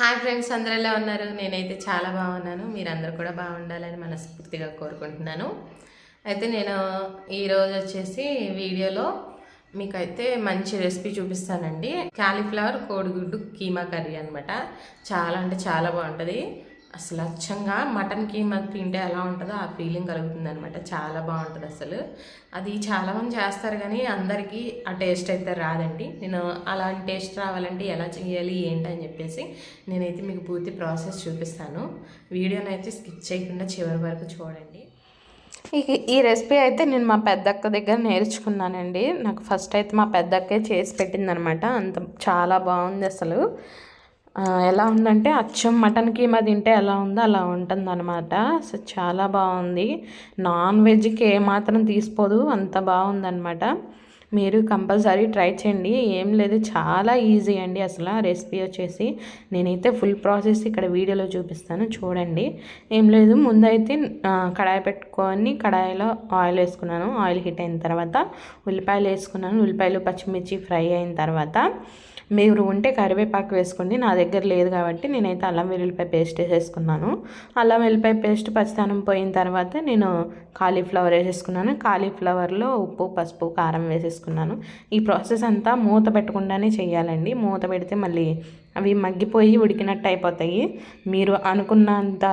Hi friends అందరూ ఎలా ఉన్నారు? నేనైతే చాలా బాగున్నాను. మీరందరూ కూడా బాగుండాలని మనస్ఫూర్తిగా కోరుకుంటున్నాను. అయితే నేను ఈరోజు వచ్చేసి వీడియోలో మీకైతే మంచి రెసిపీ చూపిస్తానండి. క్యాలీఫ్లవర్ కోడిగుడ్డు కీమా కర్రీ అనమాట చాలా అంటే చాలా బాగుంటుంది. అసలు అచ్చంగా మటన్ కీమా తింటే ఎలా ఉంటుందో ఆ ఫీలింగ్ కలుగుతుంది అనమాట చాలా బాగుంటుంది అసలు. అది చాలామంది చేస్తారు కానీ అందరికీ ఆ టేస్ట్ అయితే రాదండి. నేను అలాంటి టేస్ట్ రావాలంటే ఎలా చేయాలి ఏంటని చెప్పేసి నేనైతే మీకు పూర్తి ప్రాసెస్ చూపిస్తాను. వీడియోనైతే స్కిప్ చేయకుండా చివరి వరకు చూడండి. ఈ ఈ రెసిపీ అయితే నేను మా పెద్దక్క దగ్గర నేర్చుకున్నానండి. నాకు ఫస్ట్ అయితే మా పెద్దక్కే చేసి పెట్టిందనమాట అంత చాలా బాగుంది అసలు. ఎలా ఉందంటే అచ్చం మటన్ కీమా తింటే ఎలా ఉందో అలా ఉంటుంది అనమాట చాలా బాగుంది. నాన్ వెజ్కి ఏమాత్రం తీసిపోదు. అంత బాగుందన్నమాట. మీరు కంపల్సరీ ట్రై చేయండి. ఏం లేదు చాలా ఈజీ అండి అసలు రెసిపీ వచ్చేసి. నేనైతే ఫుల్ ప్రాసెస్ ఇక్కడ వీడియోలో చూపిస్తాను చూడండి. ఏం లేదు ముందైతే కడాయి పెట్టుకొని కడాయిలో ఆయిల్ వేసుకున్నాను. ఆయిల్ హీట్ అయిన తర్వాత ఉల్లిపాయలు వేసుకున్నాను. ఉల్లిపాయలు పచ్చిమిర్చి ఫ్రై అయిన తర్వాత మీరు ఉంటే కరివేపాకు వేసుకోండి. నా దగ్గర లేదు కాబట్టి నేనైతే అల్లం వెల్లుల్లిపాయ పేస్ట్ వేసేసుకున్నాను. అల్లం వెల్లుల్లిపాయ పేస్ట్ పచ్చితనం పోయిన తర్వాత నేను కాలీఫ్లవర్ వేసేసుకున్నాను. కాలీఫ్లవర్లో ఉప్పు పసుపు కారం వేసేసుకున్నాను. ఈ ప్రాసెస్ అంతా మూత పెట్టకుండానే చేయాలండి. మూత పెడితే మళ్ళీ అవి మగ్గిపోయి ఉడికినట్టు అయిపోతాయి. మీరు అనుకున్నంత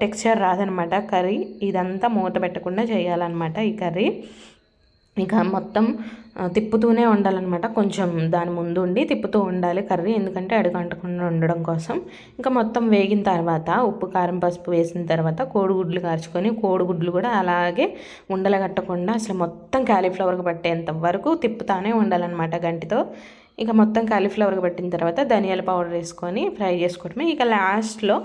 టెక్స్చర్ రాదనమాట కర్రీ. ఇదంతా మూత పెట్టకుండా చేయాలన్నమాట ఈ కర్రీ. ఇక మొత్తం తిప్పుతూనే ఉండాలన్నమాట. కొంచెం దాని ముందు ఉండి తిప్పుతూ ఉండాలి కర్రీ. ఎందుకంటే అడుగంటకుండా ఉండడం కోసం. ఇంకా మొత్తం వేగిన తర్వాత ఉప్పు కారం పసుపు వేసిన తర్వాత కోడిగుడ్లు కార్చుకొని కోడిగుడ్లు కూడా అలాగే ఉండలగట్టకుండా అసలు మొత్తం క్యాలీఫ్లవర్కి పట్టేంత వరకు తిప్పుతానే ఉండాలన్నమాట గంటితో. ఇక మొత్తం కాలీఫ్లవర్కి పెట్టిన తర్వాత ధనియాల పౌడర్ వేసుకొని ఫ్రై చేసుకోవడమే. ఇక లాస్ట్లో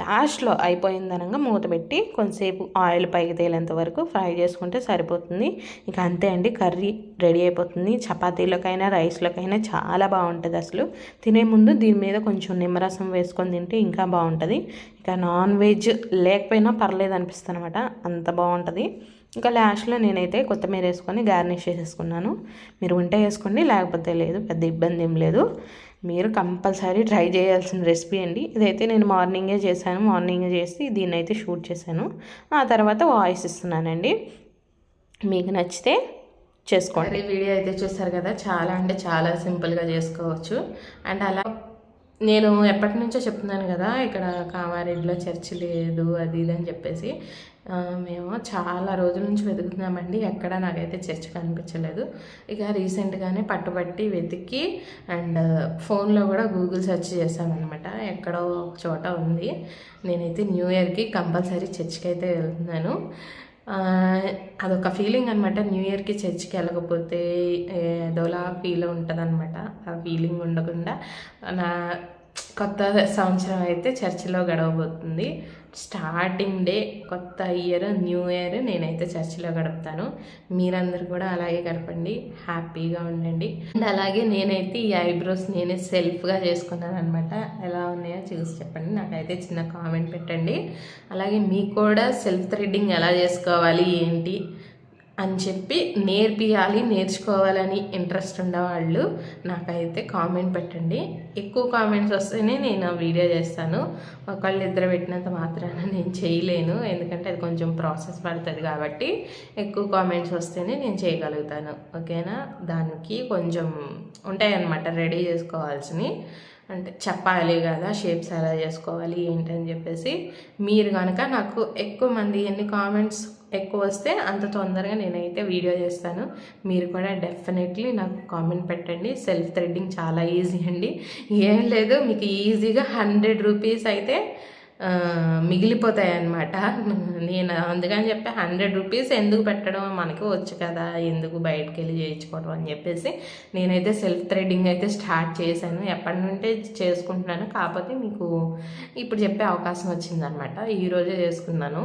లాస్ట్లో అయిపోయిందనగా మూత పెట్టి కొంతసేపు ఆయిల్ పైకి తేలేంత వరకు ఫ్రై చేసుకుంటే సరిపోతుంది. ఇక అంతే అండి కర్రీ రెడీ అయిపోతుంది. చపాతీలకైనా రైస్లకైనా చాలా బాగుంటుంది అసలు. తినే ముందు దీని మీద కొంచెం నిమ్మరసం వేసుకొని తింటే ఇంకా బాగుంటుంది. ఇంకా నాన్ వెజ్ లేకపోయినా పర్లేదు అనిపిస్తుంది అనమాట అంత బాగుంటుంది. ఇంకా లాస్ట్లో నేనైతే కొత్తిమీర వేసుకొని గార్నిష్ చేసేసుకున్నాను. మీరు ఉంటే వేసుకోండి లేకపోతే లేదు పెద్ద ఇబ్బంది ఏం లేదు. మీరు కంపల్సరీ ట్రై చేయాల్సిన రెసిపీ అండి. ఇదైతే నేను మార్నింగే చేశాను. మార్నింగే చేసి దీన్ని అయితే షూట్ చేశాను. ఆ తర్వాత వాయిస్ ఇస్తున్నానండి. మీకు నచ్చితే చేసుకోండి. వీడియో అయితే చూస్తారు కదా? చాలా అంటే చాలా సింపుల్గా చేసుకోవచ్చు. అండ్ అలా నేను ఎప్పటి నుంచో చెప్తున్నాను కదా ఇక్కడ కామారెడ్డిలో చర్చి లేదు అది ఇది అని చెప్పేసి. మేము చాలా రోజుల నుంచి వెతుకుతున్నామండి ఎక్కడ నాకైతే చర్చ్ కనిపించలేదు. ఇక రీసెంట్గానే పట్టుబట్టి వెతికి అండ్ ఫోన్లో కూడా గూగుల్ సెర్చ్ చేశామన్నమాట ఎక్కడో ఒక చోట ఉంది. నేనైతే న్యూ ఇయర్కి కంపల్సరీ చర్చ్కి అయితే వెళ్తున్నాను అదొక ఫీలింగ్ అనమాట న్యూ ఇయర్కి చర్చ్కి వెళ్ళకపోతే ఏదోలా ఫీల్ ఉంటుంది అనమాట ఆ ఫీలింగ్ ఉండకుండా నా కొత్త సంవత్సరం అయితే చర్చిలో గడవబోతుంది. స్టార్టింగ్ డే కొత్త ఇయర్ న్యూ ఇయర్ నేనైతే చర్చిలో గడుపుతాను. మీరందరూ కూడా అలాగే గడపండి. హ్యాపీగా ఉండండి. అండ్ అలాగే నేనైతే ఈ ఐబ్రోస్ నేనే సెల్ఫ్గా చేసుకున్నాను అనమాట ఎలా ఉన్నాయో చూసి చెప్పండి. నాకైతే చిన్న కామెంట్ పెట్టండి. అలాగే మీకు కూడా సెల్ఫ్ థ్రెడ్డింగ్ ఎలా చేసుకోవాలి ఏంటి? అని చెప్పి నేర్పియాలి నేర్చుకోవాలని ఇంట్రెస్ట్ ఉన్నవాళ్ళు నాకైతే కామెంట్ పెట్టండి. ఎక్కువ కామెంట్స్ వస్తేనే నేను వీడియో చేస్తాను. ఒకళ్ళు ఇద్దరు పెట్టినంత మాత్రాన నేను చేయలేను. ఎందుకంటే అది కొంచెం ప్రాసెస్ పడుతుంది కాబట్టి ఎక్కువ కామెంట్స్ వస్తేనే నేను చేయగలుగుతాను. ఓకేనా? దానికి కొంచెం ఉంటాయన్నమాట రెడీ చేసుకోవాల్సినవి. అంటే చెప్పాలి కదా షేప్స్ ఎలా చేసుకోవాలి ఏంటని చెప్పేసి. మీరు కనుక నాకు ఎక్కువ మంది ఎన్ని కామెంట్స్ ఎక్కువ వస్తే అంత తొందరగా నేనైతే వీడియో చేస్తాను. మీరు కూడా డెఫినెట్లీ నాకు కామెంట్ పెట్టండి. సెల్ఫ్ థ్రెడ్డింగ్ చాలా ఈజీ అండి. ఏం లేదు మీకు ఈజీగా హండ్రెడ్ రూపీస్ అయితే మిగిలిపోతాయి అన్నమాట నేను అందుకని చెప్పి హండ్రెడ్ రూపీస్ ఎందుకు పెట్టడం? మనకి వచ్చు కదా ఎందుకు బయటకు వెళ్ళి చేయించుకోవడం అని చెప్పేసి నేనైతే సెల్ఫ్ థ్రెడ్డింగ్ అయితే స్టార్ట్ చేశాను. ఎప్పటి నుండే చేసుకుంటున్నాను. కాకపోతే మీకు ఇప్పుడు చెప్పే అవకాశం వచ్చిందనమాట ఈరోజే చేసుకున్నాను.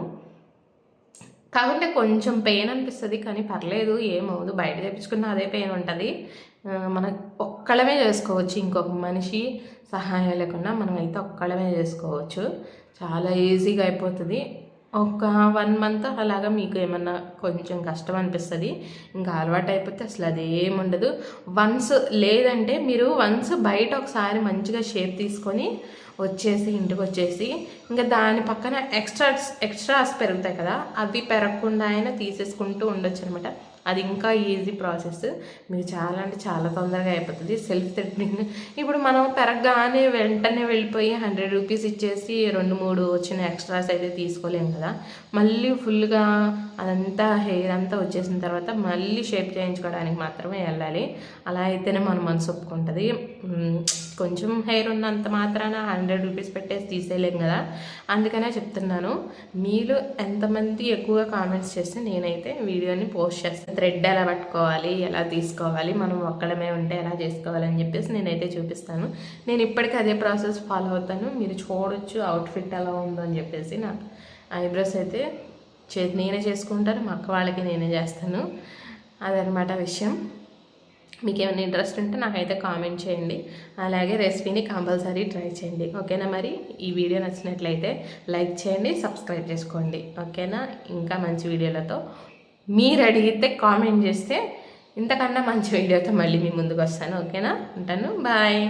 కాకుంటే కొంచెం పెయిన్ అనిపిస్తుంది కానీ పర్లేదు ఏమవుదు బయట తెప్పించుకున్న అదే పెయిన్ ఉంటుంది. మన మనం ఒక్కళ్ళమే చేసుకోవచ్చు. ఇంకొక మనిషి సహాయం లేకుండా మనం అయితే ఒక్కళ్ళమే చేసుకోవచ్చు. చాలా ఈజీగా అయిపోతుంది. ఒక వన్ మంత్ అలాగా మీకు ఏమన్నా కొంచెం కష్టం అనిపిస్తుంది. ఇంకా అలవాటు అయిపోతే అసలు అది ఏముండదు వన్స్ లేదంటే మీరు వన్స్ బయట ఒకసారి మంచిగా షేప్ తీసుకొని వచ్చేసి ఇంటికి వచ్చేసి ఇంకా దాని పక్కన ఎక్స్ట్రా ఎక్స్ట్రాస్ పెరుగుతాయి కదా అవి పెరగకుండా అయినా తీసేసుకుంటూ ఉండొచ్చు అనమాట అది ఇంకా ఈజీ ప్రాసెస్ మీకు చాలా అంటే చాలా తొందరగా అయిపోతుంది. సెల్ఫ్ థ్రెడ్నింగ్ ఇప్పుడు మనం పెరగగానే వెంటనే వెళ్ళిపోయి హండ్రెడ్ రూపీస్ ఇచ్చేసి రెండు మూడు వచ్చిన ఎక్స్ట్రాస్ అయితే తీసుకోలేము కదా. మళ్ళీ ఫుల్గా అదంతా హెయిర్ అంతా వచ్చేసిన తర్వాత మళ్ళీ షేప్ చేయించుకోవడానికి మాత్రమే వెళ్ళాలి. అలా అయితేనే మన మనసు ఒప్పుకుంటుంది. కొంచెం హెయిర్ ఉన్నంత మాత్రాన హండ్రెడ్ రూపీస్ పెట్టేసి తీసేయలేం కదా. అందుకనే చెప్తున్నాను మీరు ఎంతమంది ఎక్కువగా కామెంట్స్ చేస్తే నేనైతే వీడియోని పోస్ట్ చేస్తాను. థ్రెడ్ ఎలా పట్టుకోవాలి ఎలా తీసుకోవాలి మనం ఒక్కడమే ఉంటే ఎలా చేసుకోవాలని చెప్పేసి నేనైతే చూపిస్తాను. నేను ఇప్పటికీ అదే ప్రాసెస్ ఫాలో అవుతాను. మీరు చూడొచ్చు అవుట్ఫిట్ ఎలా ఉందో అని చెప్పేసి నాకు ఐబ్రోస్ అయితే చే నేనే చేసుకుంటాను మా అక్క వాళ్ళకి నేనే చేస్తాను. అదనమాట విషయం. మీకు ఏమైనా ఇంట్రెస్ట్ ఉంటే నాకైతే కామెంట్ చేయండి. అలాగే రెసిపీని కంపల్సరీ ట్రై చేయండి. ఓకేనా మరి? ఈ వీడియో నచ్చినట్లయితే లైక్ చేయండి సబ్స్క్రైబ్ చేసుకోండి. ఓకేనా? ఇంకా మంచి వీడియోలతో మీరు అడిగితే కామెంట్ చేస్తే ఇంతకన్నా మంచి వీడియోతో మళ్ళీ మీ ముందుకు వస్తాను. ఓకేనా? ఉంటాను. బాయ్.